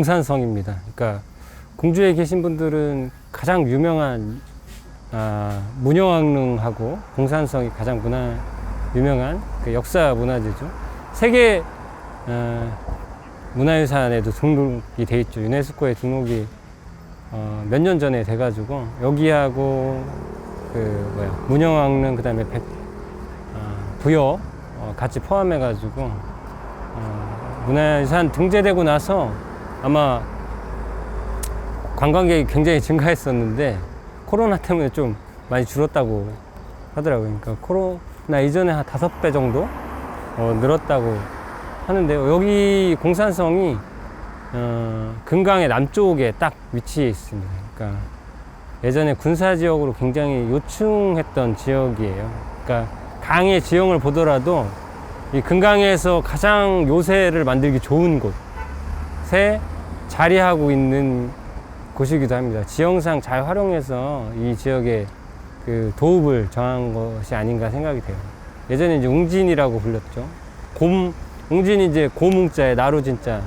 공산성입니다. 그러니까 공주에 계신 분들은 가장 유명한 아, 문영왕릉하고 공산성이 가장 문화 유명한 그 역사 문화재죠. 세계 어, 문화유산에도 등록이 돼 있죠. 유네스코에 등록이 어, 몇 년 전에 돼가지고 여기하고 그 뭐야 문영왕릉 그다음에 백, 어, 부여 어, 같이 포함해가지고 어, 문화유산 등재되고 나서 아마 관광객이 굉장히 증가했었는데 코로나 때문에 좀 많이 줄었다고 하더라고요. 그러니까 코로나 이전에 한 다섯 배 정도 어, 늘었다고 하는데요. 여기 공산성이 어, 금강의 남쪽에 딱 위치해 있습니다. 그러니까 예전에 군사 지역으로 굉장히 요충했던 지역이에요. 그러니까 강의 지형을 보더라도 이 금강에서 가장 요새를 만들기 좋은 곳에 자리하고 있는 곳이기도 합니다. 지형상 잘 활용해서 이 지역에 그 도읍을 정한 것이 아닌가 생각이 돼요. 예전에 이제 웅진이라고 불렸죠. 곰, 웅진이 이제 고뭉자에 나루진자.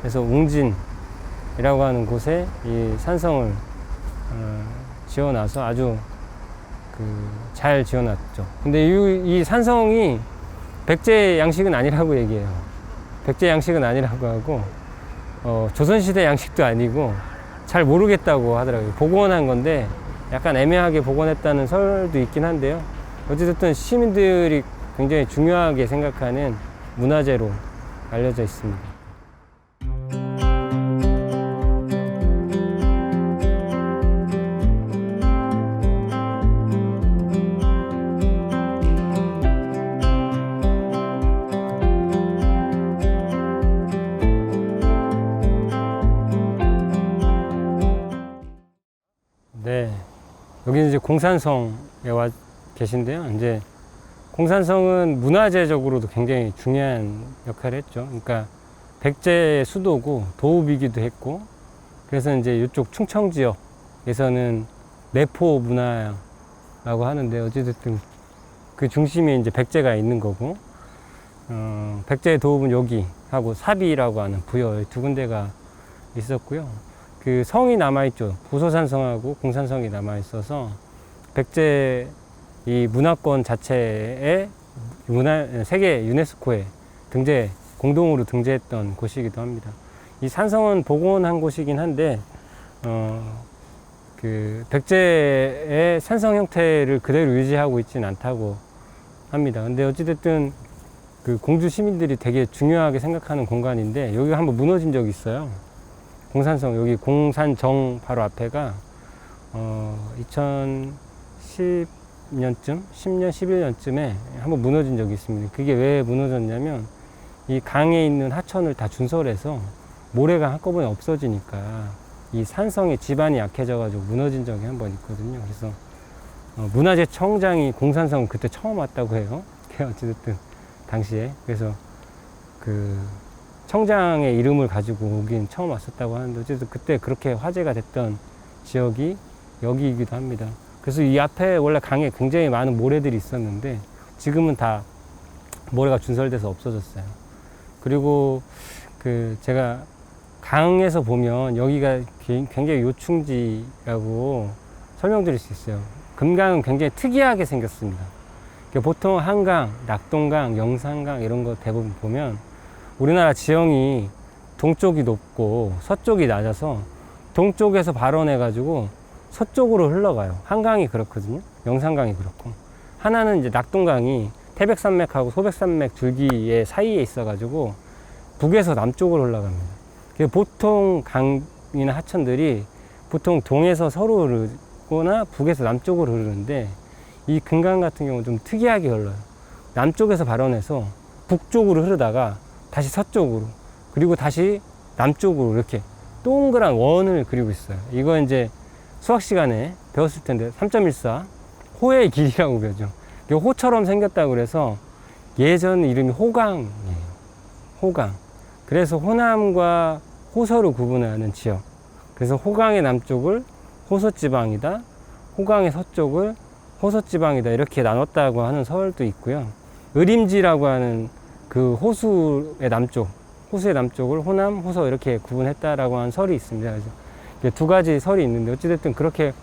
그래서 웅진이라고 하는 곳에 이 산성을 어, 지어놔서 아주 그 잘 지어놨죠. 근데 이, 이 산성이 백제 양식은 아니라고 얘기해요. 백제 양식은 아니라고 하고 어, 조선시대 양식도 아니고 잘 모르겠다고 하더라고요. 복원한 건데 약간 애매하게 복원했다는 설도 있긴 한데요. 어찌됐든 시민들이 굉장히 중요하게 생각하는 문화재로 알려져 있습니다. 여기는 이제 공산성에 와 계신데요. 이제 공산성은 문화재적으로도 굉장히 중요한 역할을 했죠. 그러니까 백제의 수도고 도읍이기도 했고 그래서 이제 이쪽 충청 지역에서는 내포 문화라고 하는데 어찌됐든 그 중심에 이제 백제가 있는 거고 어, 백제의 도읍은 여기 하고 사비라고 하는 부여 두 군데가 있었고요. 그 성이 남아있죠. 보소산성하고 공산성이 남아있어서 백제 이 문화권 자체에 문화, 세계 유네스코에 등재, 공동으로 등재했던 곳이기도 합니다. 이 산성은 복원한 곳이긴 한데, 어, 그, 백제의 산성 형태를 그대로 유지하고 있지는 않다고 합니다. 근데 어찌됐든 그 공주 시민들이 되게 중요하게 생각하는 공간인데, 여기가 한번 무너진 적이 있어요. 공산성 여기 공산정 바로 앞에가 어 2010년쯤 10년 11년쯤에 한번 무너진 적이 있습니다. 그게 왜 무너졌냐면 이 강에 있는 하천을 다 준설해서 모래가 한꺼번에 없어지니까 이 산성의 지반이 약해져 가지고 무너진 적이 한 번 있거든요. 그래서 어, 문화재 청장이 공산성 그때 처음 왔다고 해요. 어찌됐든 당시에 그래서 그 청장의 이름을 가지고 오긴 처음 왔었다고 하는데 어쨌든 그때 그렇게 화제가 됐던 지역이 여기이기도 합니다. 그래서 이 앞에 원래 강에 굉장히 많은 모래들이 있었는데 지금은 다 모래가 준설돼서 없어졌어요. 그리고 그 제가 강에서 보면 여기가 굉장히 요충지라고 설명드릴 수 있어요. 금강은 굉장히 특이하게 생겼습니다. 보통 한강, 낙동강, 영산강 이런 거 대부분 보면 우리나라 지형이 동쪽이 높고 서쪽이 낮아서 동쪽에서 발원해 가지고 서쪽으로 흘러가요. 한강이 그렇거든요. 영산강이 그렇고 하나는 이제 낙동강이 태백산맥하고 소백산맥 줄기의 사이에 있어 가지고 북에서 남쪽으로. 그래서 보통 강이나 하천들이 보통 동에서 서로 흐르거나 북에서 남쪽으로 흐르는데 이 금강 같은 경우는 좀 특이하게 흘러요. 남쪽에서 발원해서 북쪽으로 흐르다가 다시 서쪽으로 그리고 다시 남쪽으로 이렇게 동그란 원을 그리고 있어요. 이거 이제 수학 시간에 배웠을 텐데 3.14 호의 길이라고 그러죠. 이게 호처럼 생겼다고 그래서 예전 이름이 호강이에요. 호강. 그래서 호남과 호서로 구분하는 지역. 그래서 호강의 남쪽을 호서지방이다. 호강의 서쪽을 호서지방이다. 이렇게 나눴다고 하는 설도 있고요. 의림지라고 하는 그 호수의 남쪽 호수의 남쪽을 호남, 호서 이렇게 구분했다라고 하는 설이 있습니다. 그래서 두 가지 설이 있는데 어찌됐든 그렇게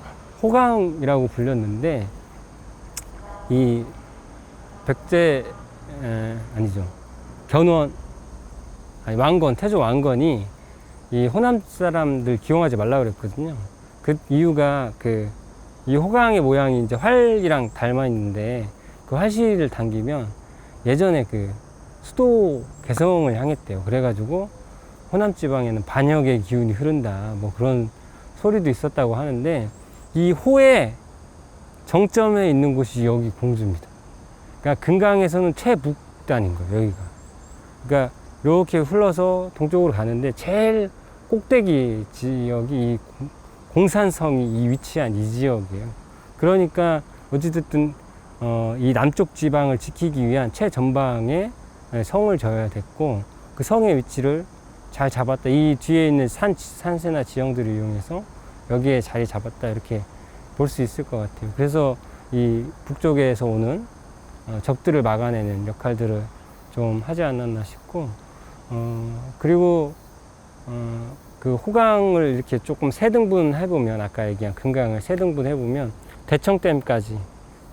호강이라고 불렸는데 이 백제 에, 아니죠 견원 아니 왕건 태조 왕건이 이 호남 사람들 기용하지 말라 그랬거든요. 그 이유가 그 이 호강의 모양이 이제 활이랑 닮아 있는데 그 활실을 당기면 예전에 그 수도 개성을 향했대요. 그래가지고 호남 지방에는 반역의 기운이 흐른다. 뭐 그런 소리도 있었다고 하는데 이 호의 정점에 있는 곳이 여기 공주입니다. 그러니까 금강에서는 최북단인 거예요. 여기가. 그러니까 이렇게 흘러서 동쪽으로 가는데 제일 꼭대기 지역이 공산성이 이 위치한 이 지역이에요. 그러니까 어찌됐든 어, 이 남쪽 지방을 지키기 위한 최전방에 성을 져야 됐고 그 성의 위치를 잘 잡았다. 이 뒤에 있는 산, 산세나 지형들을 이용해서 여기에 자리 잡았다. 이렇게 볼 수 있을 것 같아요. 그래서 이 북쪽에서 오는 어, 적들을 막아내는 역할들을 좀 하지 않았나 싶고, 어, 그리고, 어, 그 호강을 이렇게 조금 세 등분 해보면, 아까 얘기한 금강을 세 등분 해보면, 대청댐까지,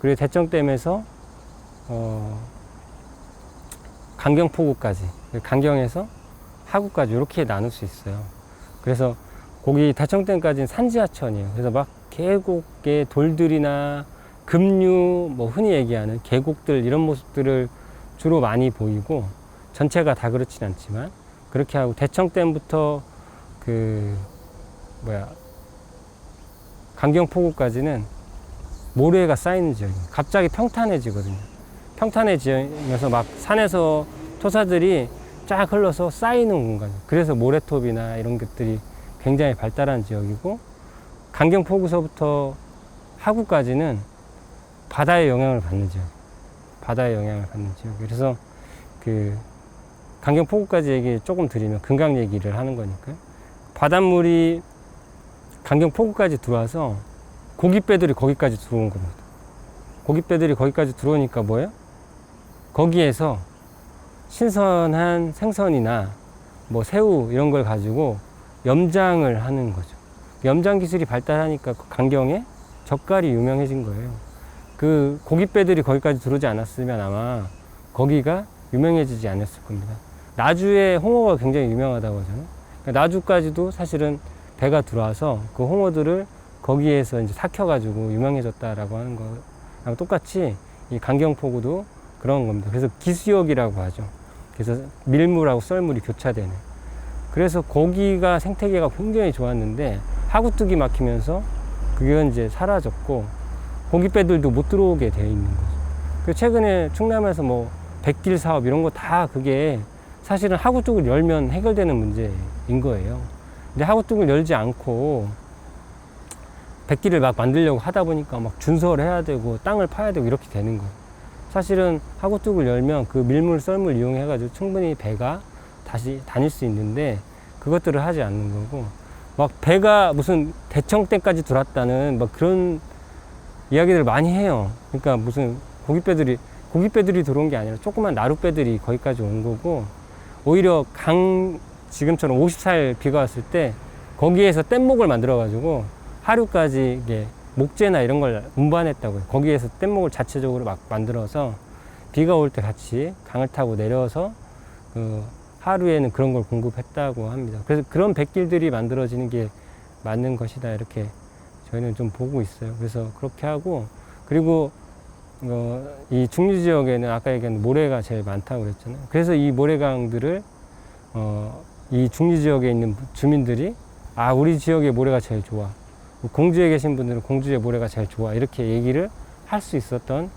그리고 대청댐에서, 어, 강경포구까지, 강경에서 하구까지 이렇게 나눌 수 있어요. 그래서 거기 대청댐까지는 산지하천이에요. 그래서 막 계곡의 돌들이나 급류, 뭐 흔히 얘기하는 계곡들 이런 모습들을 주로 많이 보이고 전체가 다 그렇진 않지만 그렇게 하고 대청댐부터 그 뭐야 강경포구까지는 모래가 쌓이는 지역이에요. 갑자기 평탄해지거든요. 평탄해지면서 막 산에서 토사들이 쫙 흘러서 쌓이는 공간이에요. 그래서 모래톱이나 이런 것들이 굉장히 발달한 지역이고 강경포구서부터 하구까지는 바다의 영향을 받는 지역. 바다의 영향을 받는 지역. 그래서 그 강경포구까지 얘기 조금 드리면 금강 얘기를 하는 거니까요. 바닷물이 강경포구까지 들어와서 고깃배들이 거기까지 들어온 겁니다. 고깃배들이 거기까지 들어오니까 뭐예요? 거기에서 신선한 생선이나 뭐 새우 이런 걸 가지고 염장을 하는 거죠. 염장 기술이 발달하니까 그 강경에 젓갈이 유명해진 거예요. 그 고깃배들이 거기까지 들어오지 않았으면 아마 거기가 유명해지지 않았을 겁니다. 나주에 홍어가 굉장히 유명하다고 하잖아요. 그러니까 나주까지도 사실은 배가 들어와서 그 홍어들을 거기에서 이제 삭혀가지고 유명해졌다라고 하는 거랑 똑같이 이 강경포구도 그런 겁니다. 그래서 기수역이라고 하죠. 그래서 밀물하고 썰물이 교차되는. 그래서 고기가 생태계가 굉장히 좋았는데 하구뚝이 막히면서 그게 이제 사라졌고 고깃배들도 못 들어오게 돼 있는 거죠. 그 최근에 충남에서 뭐 백길 사업 이런 거 다 그게 사실은 하구뚝을 열면 해결되는 문제인 거예요. 근데 하구뚝을 열지 않고 백길을 막 만들려고 하다 보니까 막 준설을 해야 되고 땅을 파야 되고 이렇게 되는 거예요. 사실은 하구뚝을 열면 그 밀물 썰물 이용해 가지고 충분히 배가 다시 다닐 수 있는데 그것들을 하지 않는 거고 막 배가 무슨 대청댐까지 들어왔다는 막 그런 이야기들을 많이 해요. 그러니까 무슨 고깃배들이 고깃배들이 들어온 게 아니라 조그만 나룻배들이 거기까지 온 거고 오히려 강 지금처럼 54일 비가 왔을 때 거기에서 뗏목을 만들어 가지고 하류까지 이게 목재나 이런 걸 운반했다고요. 거기에서 뗏목을 자체적으로 막 만들어서 비가 올 때 같이 강을 타고 내려서 그 하루에는 그런 걸 공급했다고 합니다. 그래서 그런 백길들이 만들어지는 게 맞는 것이다 이렇게 저희는 좀 보고 있어요. 그래서 그렇게 하고 그리고 어, 이 중류 지역에는 아까 얘기한 모래가 제일 많다고 그랬잖아요. 그래서 이 모래강들을 어, 이 중류 지역에 있는 주민들이 아 우리 지역의 모래가 제일 좋아. 공주에 계신 분들은 공주의 모래가 제일 좋아 이렇게 얘기를 할 수 있었던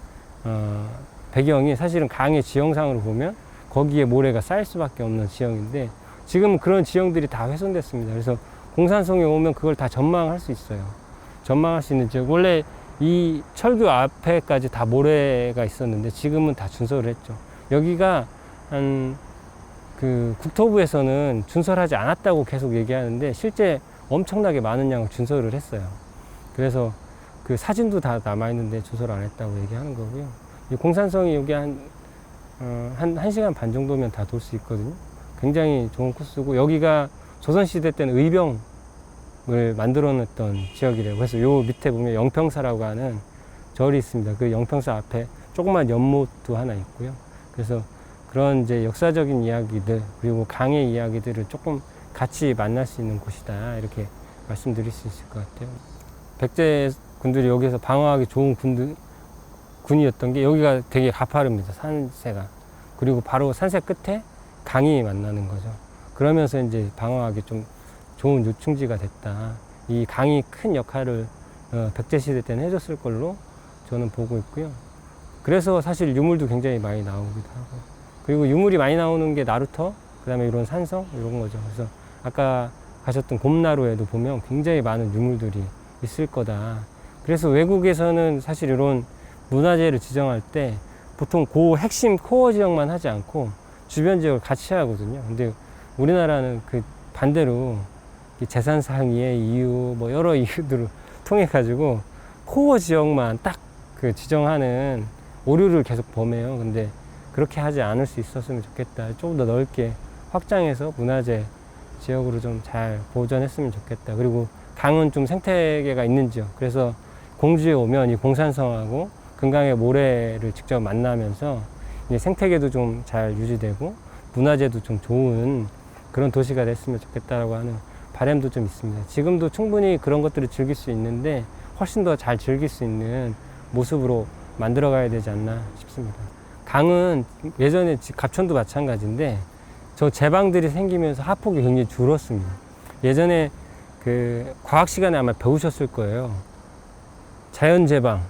어, 배경이 사실은 강의 지형상으로 보면 거기에 모래가 쌓일 수밖에 없는 지형인데 지금은 그런 지형들이 다 훼손됐습니다. 그래서 공산성에 오면 그걸 다 전망할 수 있어요. 전망할 수 있는 지역 원래 이 철교 앞에까지 다 모래가 있었는데 지금은 다 준설을 했죠. 여기가 한 그 국토부에서는 준설하지 않았다고 계속 얘기하는데 실제 엄청나게 많은 양을 준설을 했어요. 그래서 그 사진도 다 남아 있는데 준설 안 했다고 얘기하는 거고요. 이 공산성이 여기 한, 어, 한, 한 시간 반 정도면 다 돌 수 있거든요. 굉장히 좋은 코스고 여기가 조선시대 때는 의병을 만들어 놨던 지역이래요. 그래서 요 밑에 보면 영평사라고 하는 절이 있습니다. 그 영평사 앞에 조그만 연못도 하나 있고요. 그래서 그런 이제 역사적인 이야기들 그리고 강의 이야기들을 조금 같이 만날 수 있는 곳이다 이렇게 말씀드릴 수 있을 것 같아요. 백제 군들이 여기서 방어하기 좋은 군들, 군이었던 게 여기가 되게 가파릅니다. 산세가. 그리고 바로 산세 끝에 강이 만나는 거죠. 그러면서 이제 방어하기 좀 좋은 요충지가 됐다. 이 강이 큰 역할을 어, 백제 시대 때는 해줬을 걸로 저는 보고 있고요. 그래서 사실 유물도 굉장히 많이 나오기도 하고. 그리고 유물이 많이 나오는 게 나루터, 그 다음에 이런 산성, 이런 거죠. 그래서 아까 가셨던 곰나루에도 보면 굉장히 많은 유물들이 있을 거다. 그래서 외국에서는 사실 이런 문화재를 지정할 때 보통 그 핵심 코어 지역만 하지 않고 주변 지역을 같이 하거든요. 근데 우리나라는 그 반대로 이 재산 상의의 이유, 뭐 여러 이유들을 통해 가지고 코어 지역만 딱 그 지정하는 오류를 계속 범해요. 근데 그렇게 하지 않을 수 있었으면 좋겠다. 좀더 넓게 확장해서 문화재 지역으로 좀 잘 보존했으면 좋겠다. 그리고 강은 좀 생태계가 있는 지역. 그래서 공주에 오면 이 공산성하고 금강의 모래를 직접 만나면서 생태계도 좀 잘 유지되고 문화재도 좀 좋은 그런 도시가 됐으면 좋겠다라고 하는 바람도 좀 있습니다. 지금도 충분히 그런 것들을 즐길 수 있는데 훨씬 더 잘 즐길 수 있는 모습으로 만들어 가야 되지 않나 싶습니다. 강은 예전에 지- 갑천도 마찬가지인데 저 제방들이 생기면서 하폭이 굉장히 줄었습니다. 예전에 그 과학 시간에 아마 배우셨을 거예요. 자연 제방,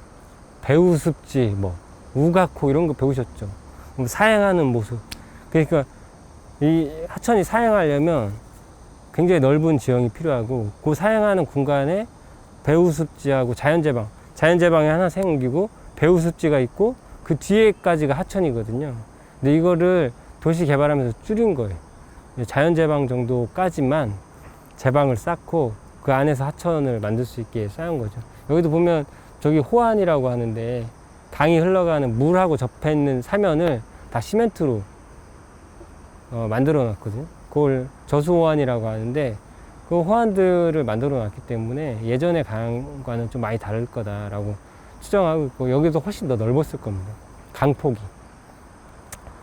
배우 습지, 뭐 우가코 이런 거 배우셨죠. 그럼 사행하는 모습. 그러니까 이 하천이 사행하려면 굉장히 넓은 지형이 필요하고 그 사행하는 공간에 배우 습지하고 자연 제방, 자연 제방이 하나 생기고 배우 습지가 있고 그 뒤에까지가 하천이거든요. 근데 이거를 도시 개발하면서 줄인 거예요. 자연 제방 정도까지만 제방을 쌓고 그 안에서 하천을 만들 수 있게 쌓은 거죠. 여기도 보면 저기 호안이라고 하는데 강이 흘러가는 물하고 접해 있는 사면을 다 시멘트로 어, 만들어 놨거든요. 그걸 저수호안이라고 하는데 그 호안들을 만들어 놨기 때문에 예전의 강과는 좀 많이 다를 거다라고 추정하고 있고 여기도 훨씬 더 넓었을 겁니다. 강폭이.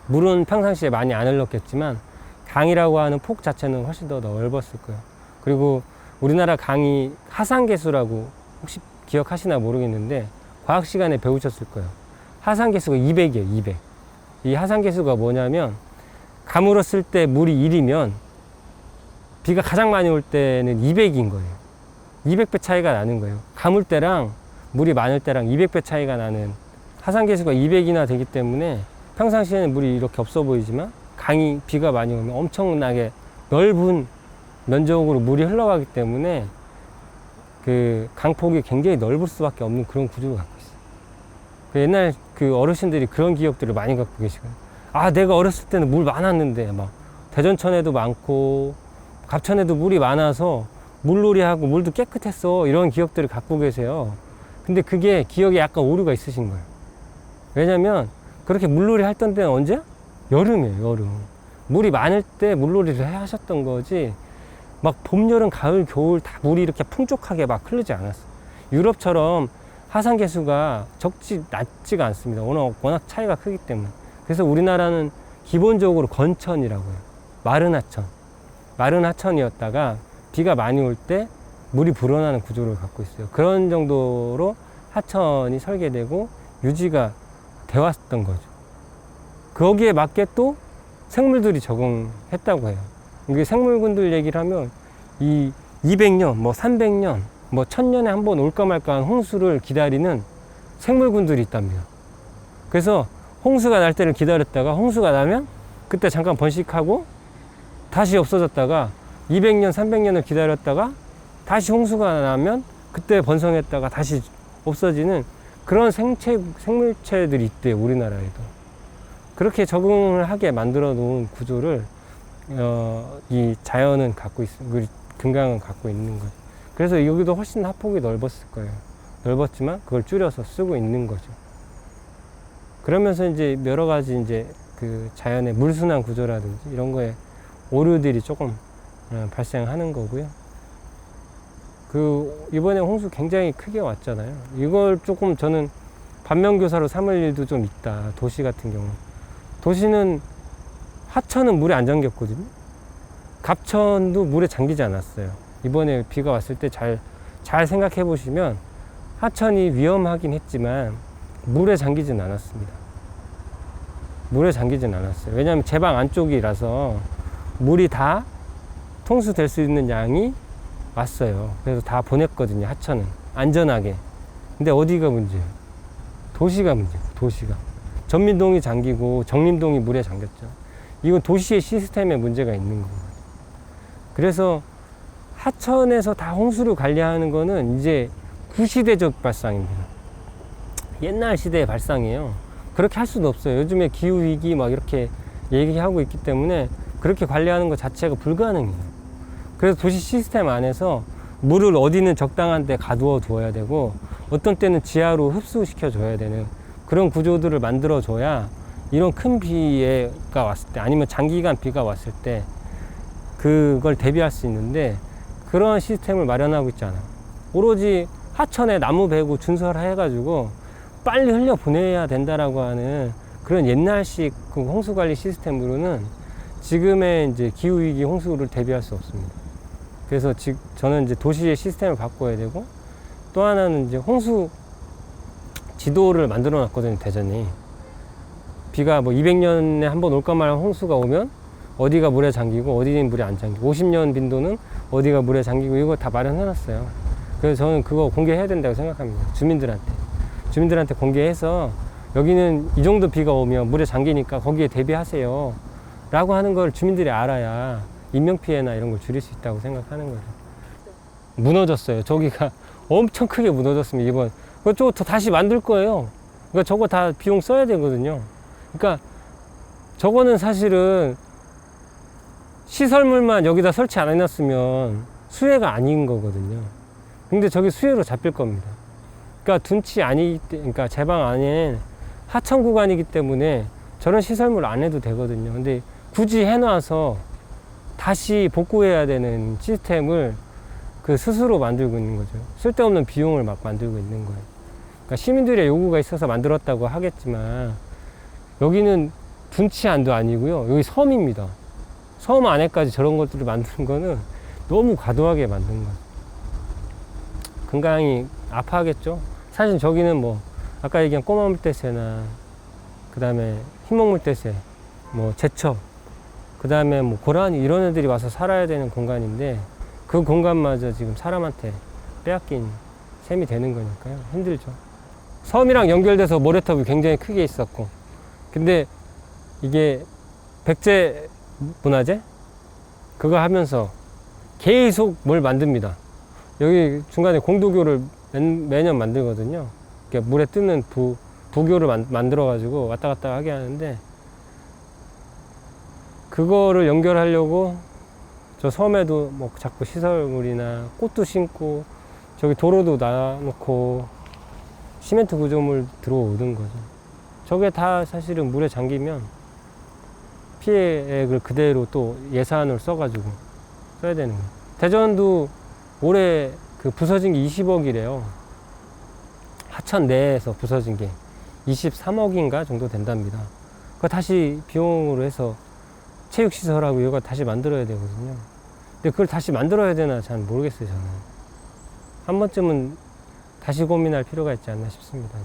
물은 평상시에 많이 안 흘렀겠지만 강이라고 하는 폭 자체는 훨씬 더 넓었을 거예요. 그리고 우리나라 강이 하산계수라고 혹시 기억하시나 모르겠는데 과학 시간에 배우셨을 거예요. 하산계수가 200이에요, 200. 이 하산계수가 뭐냐면 가물었을 때 물이 1이면 비가 가장 많이 올 때는 200인 거예요. 200배 차이가 나는 거예요. 가물 때랑 물이 많을 때랑 200배 차이가 나는 하산계수가 200이나 되기 때문에 평상시에는 물이 이렇게 없어 보이지만 강이 비가 많이 오면 엄청나게 넓은 면적으로 물이 흘러가기 때문에 그 강폭이 굉장히 넓을 수밖에 없는 그런 구조를 갖고 있어요. 그 옛날 그 어르신들이 그런 기억들을 많이 갖고 계시거든요. 아, 내가 어렸을 때는 물 많았는데 막 대전천에도 많고 갑천에도 물이 많아서 물놀이하고 물도 깨끗했어 이런 기억들을 갖고 계세요. 근데 그게 기억에 약간 오류가 있으신 거예요. 왜냐면 그렇게 물놀이 했던 때는 언제? 여름이에요, 여름. 물이 많을 때 물놀이를 해 하셨던 거지. 막 봄, 여름, 가을, 겨울 다 물이 이렇게 풍족하게 막 흐르지 않았어. 유럽처럼 하산 개수가 적지 낮지가 않습니다. 워낙, 워낙 차이가 크기 때문에. 그래서 우리나라는 기본적으로 건천이라고 해요. 마른 하천. 마른 하천이었다가 비가 많이 올 때 물이 불어나는 구조를 갖고 있어요. 그런 정도로 하천이 설계되고 유지가 되었던 거죠. 거기에 맞게 또 생물들이 적응했다고 해요. 이게 생물군들 얘기를 하면 이 200년, 뭐 300년, 뭐 1000년에 한 번 올까 말까 한 홍수를 기다리는 생물군들이 있답니다. 그래서 홍수가 날 때를 기다렸다가 홍수가 나면 그때 잠깐 번식하고 다시 없어졌다가 200년, 300년을 기다렸다가 다시 홍수가 나면 그때 번성했다가 다시 없어지는 그런 생체, 생물체들이 있대요, 우리나라에도. 그렇게 적응을 하게 만들어 놓은 구조를 어, 이 자연은 갖고 있, 금강은 갖고 있는 거죠. 그래서 여기도 훨씬 하폭이 넓었을 거예요. 넓었지만 그걸 줄여서 쓰고 있는 거죠. 그러면서 이제 여러 가지 이제 그 자연의 물순환 구조라든지 이런 거에 오류들이 조금 어, 발생하는 거고요. 그 이번에 홍수 굉장히 크게 왔잖아요. 이걸 조금 저는 반면교사로 삼을 일도 좀 있다. 도시 같은 경우. 도시는 하천은 물에 안 잠겼거든요. 갑천도 물에 잠기지 않았어요. 이번에 비가 왔을 때 잘 잘 생각해 보시면 하천이 위험하긴 했지만 물에 잠기진 않았습니다. 물에 잠기진 않았어요. 왜냐하면 제 방 안쪽이라서 물이 다 통수될 수 있는 양이 왔어요. 그래서 다 보냈거든요. 하천은 안전하게. 근데 어디가 문제예요? 도시가 문제예요. 도시가. 전민동이 잠기고 정림동이 물에 잠겼죠. 이건 도시의 시스템에 문제가 있는 거예요. 그래서 하천에서 다 홍수를 관리하는 거는 이제 구시대적 발상입니다. 옛날 시대의 발상이에요. 그렇게 할 수는 없어요. 요즘에 기후위기 막 이렇게 얘기하고 있기 때문에 그렇게 관리하는 것 자체가 불가능해요. 그래서 도시 시스템 안에서 물을 어디는 적당한 데 가두어 두어야 되고 어떤 때는 지하로 흡수시켜 줘야 되는 그런 구조들을 만들어 줘야 이런 큰 비가 왔을 때 아니면 장기간 비가 왔을 때 그걸 대비할 수 있는데 그런 시스템을 마련하고 있잖아. 오로지 하천에 나무 베고 준설해 가지고 빨리 흘려 보내야 된다라고 하는 그런 옛날식 그 홍수 관리 시스템으로는 지금의 이제 기후 위기 홍수를 대비할 수 없습니다. 그래서 즉 저는 이제 도시의 시스템을 바꿔야 되고 또 하나는 이제 홍수 지도를 만들어 놨거든요 대전이. 비가 뭐 200년에 한 번 올까 말한 홍수가 오면 어디가 물에 잠기고 어디는 물에 안 잠기고 50년 빈도는 어디가 물에 잠기고 이거 다 마련해 놨어요. 그래서 저는 그거 공개해야 된다고 생각합니다 주민들한테. 주민들한테 공개해서 여기는 이 정도 비가 오면 물에 잠기니까 거기에 대비하세요. 라고 하는 걸 주민들이 알아야 인명피해나 이런 걸 줄일 수 있다고 생각하는 거죠 무너졌어요 저기가 엄청 크게 무너졌습니다 이번 그거 저 다시 만들 거예요 그러니까 저거 다 비용 써야 되거든요 그러니까 저거는 사실은 시설물만 여기다 설치 안 해놨으면 수혜가 아닌 거거든요. 근데 저게 수혜로 잡힐 겁니다. 그러니까 둔치 아니기 때, 그러니까 제방 안에 하천 구간이기 때문에 저런 시설물 안 해도 되거든요. 근데 굳이 해놔서 다시 복구해야 되는 시스템을 그 스스로 만들고 있는 거죠. 쓸데없는 비용을 막 만들고 있는 거예요. 그러니까 시민들의 요구가 있어서 만들었다고 하겠지만 여기는 둔치 안도 아니고요. 여기 섬입니다. 섬 안에까지 저런 것들을 만드는 거는 너무 과도하게 만든 거예요. 건강이 아파하겠죠? 사실 저기는 뭐, 아까 얘기한 꼬마 물대새나, 그 다음에 흰목 물대새, 뭐, 제첩, 그 다음에 뭐, 고라니, 이런 애들이 와서 살아야 되는 공간인데, 그 공간마저 지금 사람한테 빼앗긴 셈이 되는 거니까요. 힘들죠. 섬이랑 연결돼서 모래톱이 굉장히 크게 있었고, 근데 이게 백제 문화재? 그거 하면서 계속 뭘 만듭니다. 여기 중간에 공도교를 매, 매년 만들거든요. 물에 뜨는 부, 부교를 만, 만들어가지고 왔다 갔다 하게 하는데 그거를 연결하려고 저 섬에도 뭐 자꾸 시설물이나 꽃도 심고 저기 도로도 놔놓고 시멘트 구조물 들어오는 거죠. 저게 다 사실은 물에 잠기면 피해액을 그대로 또 예산을 써가지고 써야 되는 거예요. 대전도 올해 그 부서진 게 20억이래요. 하천 내에서 부서진 게 23억인가 정도 된답니다. 그거 다시 비용으로 해서 체육시설하고 이거 다시 만들어야 되거든요. 근데 그걸 다시 만들어야 되나 잘 모르겠어요, 저는. 한 번쯤은 다시 고민할 필요가 있지 않나 싶습니다.